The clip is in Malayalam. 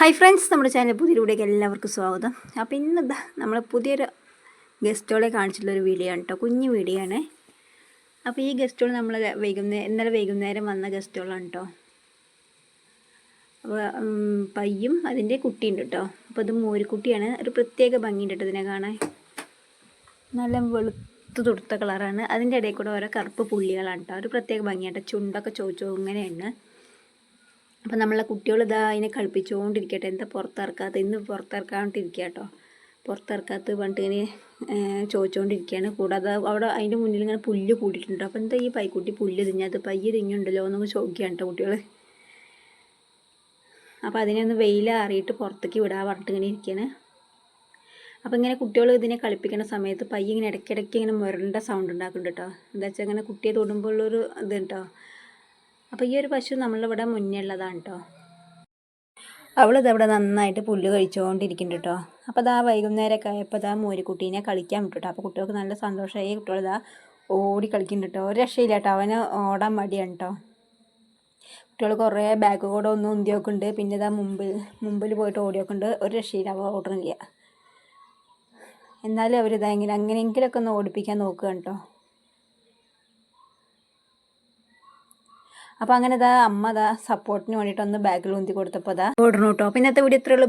ഹായ് ഫ്രണ്ട്സ് നമ്മുടെ ചാനൽ പുതിയയിലൂടെയൊക്കെ എല്ലാവർക്കും സ്വാഗതം. അപ്പോൾ ഇന്നെന്താ നമ്മൾ പുതിയൊരു ഗസ്റ്റുകളെ കാണിച്ചിട്ടുള്ളൊരു വീഡിയോ ആണ് കേട്ടോ കുഞ്ഞു വീഡിയോ ആണ്. അപ്പോൾ ഈ ഗസ്റ്റുകൾ നമ്മൾ വൈകുന്നേരം ഇന്നലെ വൈകുന്നേരം വന്ന ഗസ്റ്റുകളാണ് കേട്ടോ അപ്പോൾ പയ്യും അതിന്റെ കുട്ടിയുണ്ട് കേട്ടോ അപ്പോൾ അത് മോരിക്കുട്ടിയാണ് ഒരു പ്രത്യേക ഭംഗിയുണ്ട് കേട്ടോ ഇതിനെ കാണാൻ. നല്ല വെളുത്ത് തുടുത്ത കളറാണ് അതിന്റെ ഇടയിൽ കൂടെ ഓരോ കറുപ്പ് പുള്ളികളാണ് കേട്ടോ ഒരു പ്രത്യേക ഭംഗിയാണ് ചുണ്ടൊക്കെ ചോദിച്ചോ ഇങ്ങനെയാണ്. അപ്പം നമ്മളെ കുട്ടികൾ ഇതാ അതിനെ കളിപ്പിച്ചുകൊണ്ടിരിക്കട്ടെ എന്താ പുറത്തിറക്കാത്ത? ഇന്ന് പുറത്തിറക്കാണ്ടിരിക്കുക കേട്ടോ പുറത്തിറക്കാത്ത പറഞ്ഞിട്ട് ഇങ്ങനെ ചോദിച്ചുകൊണ്ടിരിക്കുകയാണ് കൂടാതെ അവിടെ അതിന്റെ മുന്നിൽ ഇങ്ങനെ പുല്ല് കൂടിയിട്ടുണ്ട്. അപ്പോൾ എന്താ ഈ പൈക്കുട്ടി പുല്ല് തിഞ്ഞത് പയ്യ തിങ്ങുണ്ടല്ലോ എന്നൊക്കെ ചോദിക്കുകയാണ് കേട്ടോ കുട്ടികൾ അപ്പോൾ അതിനെ ഒന്ന് വെയിലാറിയിട്ട് പുറത്തേക്ക് വിടാൻ പറഞ്ഞിട്ട് ഇങ്ങനെ ഇരിക്കുകയാണ് അപ്പോൾ ഇങ്ങനെ കുട്ടികൾ ഇതിനെ കളിപ്പിക്കുന്ന സമയത്ത് പയ്യ ഇങ്ങനെ ഇടയ്ക്കിടയ്ക്ക് ഇങ്ങനെ മുരണ്ട സൗണ്ട് ഉണ്ടാക്കുന്നുണ്ട് കേട്ടോ എന്താ വെച്ചാൽ ഇങ്ങനെ കുട്ടിയെ തൊടുമ്പോൾ ഉള്ളൊരു ഇത് കേട്ടോ അപ്പോൾ ഈ ഒരു പശു നമ്മളിവിടെ മുന്നേ ഉള്ളതാണ് കേട്ടോ അവളിതവിടെ നന്നായിട്ട് പുല്ല് കഴിച്ചുകൊണ്ടിരിക്കുന്നുണ്ട് കേട്ടോ. അപ്പോൾ അതാ വൈകുന്നേരമൊക്കെ ആയപ്പോൾ അതാ മോരിക്കുട്ടീനെ കളിക്കാൻ വിട്ടു കേട്ടോ അപ്പോൾ കുട്ടികൾക്ക് നല്ല സന്തോഷമായി. കുട്ടികൾ ഇതാ ഓടി കളിക്കുന്നുണ്ട് കേട്ടോ. ഒരു രക്ഷയില്ല കേട്ടോ. അവന് ഓടാൻ മടിയാണ് കേട്ടോ. കുട്ടികൾ കുറേ ബാക്ക് കൂടെ ഒന്ന് ഉന്തിയൊക്കെ ഉണ്ട് പിന്നെ ഇതാ മുമ്പിൽ മുമ്പിൽ പോയിട്ട് ഓടിയൊക്കെ ഉണ്ട് ഒരു രക്ഷയില്ല. അവ ഓടണില്ല. എന്നാലും അവരിതാ എങ്ങനെ അങ്ങനെയെങ്കിലൊക്കെ ഒന്ന് ഓടിപ്പിക്കാൻ നോക്കുകയാണ് കേട്ടോ. അപ്പോൾ അങ്ങനെ അമ്മ ഇതാ സപ്പോർട്ടിന് വേണ്ടിയിട്ട് ഒന്ന് ബാഗിൽ ഊന്തി കൊടുത്തപ്പോൾ ഇതാ ഓടണം കേട്ടോ അപ്പോൾ ഇന്നത്തെ വീഡിയോ ഇത്രയുള്ളൂ